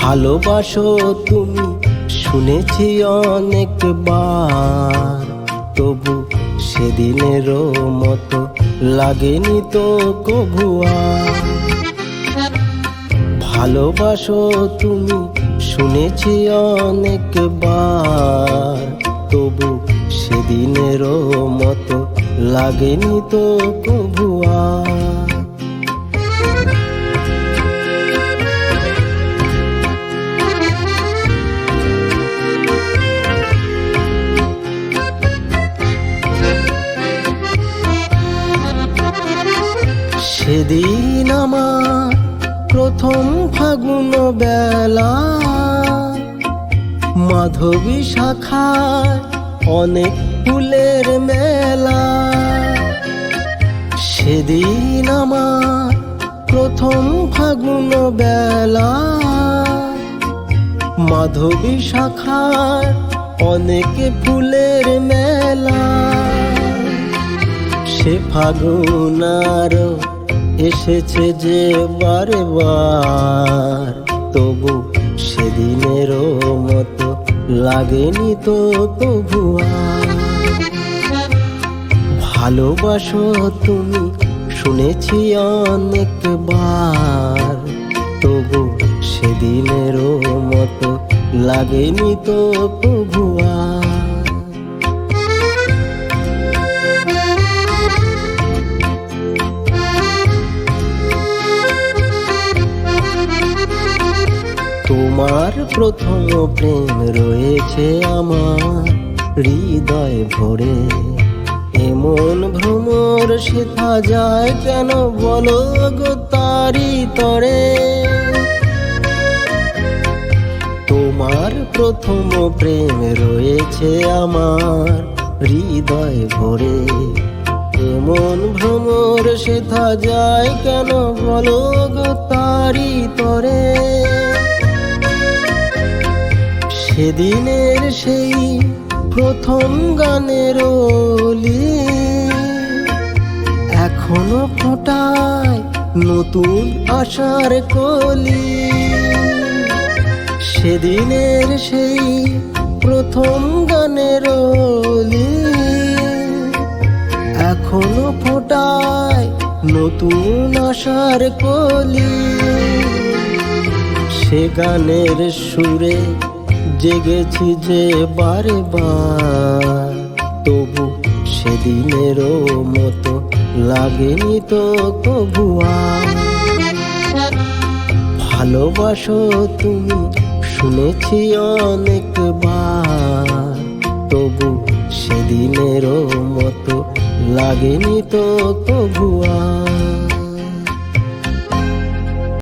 ভালোবাসো তুমি, শুনেছি অনেকবার। তবু সেদিনেরও মতো লাগেনি তো কভুয়া ভালোবাসো তুমি, শুনেছি অনেকবার। তবু সেদিনেরও মতো লাগেনি তো কভুয়া সেদিন আমার প্রথম ফাগুন বেলা মাধবী শাখায় অনেক ফুলের মেলা। সেদিন আমার প্রথম ফাগুন বেলা মাধবী শাখায় অনেক ফুলের মেলা। সে ফাগুন আরও এসেছে যে বারে বার তবু সেদিনেরও মতো লাগেনি তো তবু। ভালোবাসো তুমি, শুনেছি অনেকবার, তবু সেদিনেরও মতো লাগেনি তো তবু আর। তোমার প্রথম প্রেম রয়েছে আমার হৃদয় ভরে। এমন ভ্রমর শেখা যায় কেন বলো গো তারি তরে? তোমার প্রথম প্রেম রয়েছে আমার হৃদয় ভরে। এমন ভ্রমর শেখা যায় কেন বলো গো সেদিনের সেই প্রথম গানের ওলি। এখনও ফোটায় নতুন আশার কলি। সেদিনের সেই প্রথম গানের ওলি। এখনও ফোটায় নতুন আশার কলি। সে গানের সুরে জেগেছি যে বারে বার তবু সেদিনেরও মতো লাগেনি তো কবু। ভালোবাসো তুমি, শুনেছি অনেকবার, তবু সেদিনেরও মতো লাগেনি তো কবু আর।